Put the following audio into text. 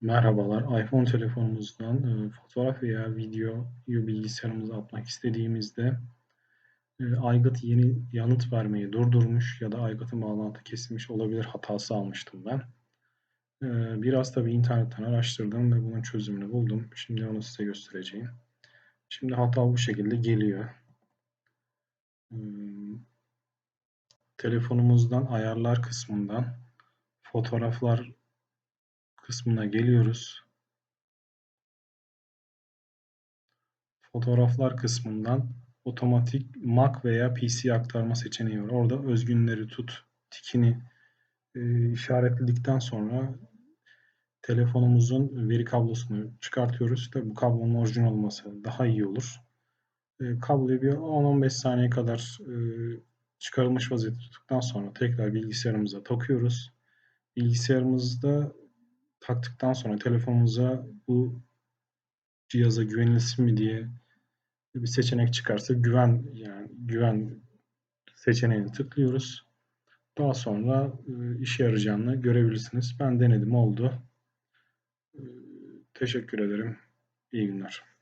Merhabalar. iPhone telefonumuzdan, eee, fotoğraf veya videoyu bilgisayarımıza atmak istediğimizde, eee, aygıt yeni yanıt vermeyi durdurmuş ya da aygıtın bağlantı kesilmiş olabilir hatası almıştım ben. Eee, biraz tabii internetten araştırdım ve bunun çözümünü buldum. Şimdi onu size göstereceğim. Şimdi hata bu şekilde geliyor. Telefonumuzdan ayarlar kısmından fotoğraflar kısmına geliyoruz. Fotoğraflar kısmından otomatik Mac veya PC aktarma seçeneği var. Orada özgünleri tut tikini e, işaretledikten sonra telefonumuzun veri kablosunu çıkartıyoruz. Tabii bu kablonun orijinal olması daha iyi olur. E, kabloyu bir 10-15 saniye kadar e, çıkarılmış vaziyette tuttuktan sonra tekrar bilgisayarımıza takıyoruz. Bilgisayarımızda taktıktan sonra telefonumuza bu cihaza güvenilsin mi diye bir seçenek çıkarsa güven yani güven seçeneğini tıklıyoruz. Daha sonra e, işe yarayacağını görebilirsiniz. Ben denedim oldu. E, teşekkür ederim. İyi günler.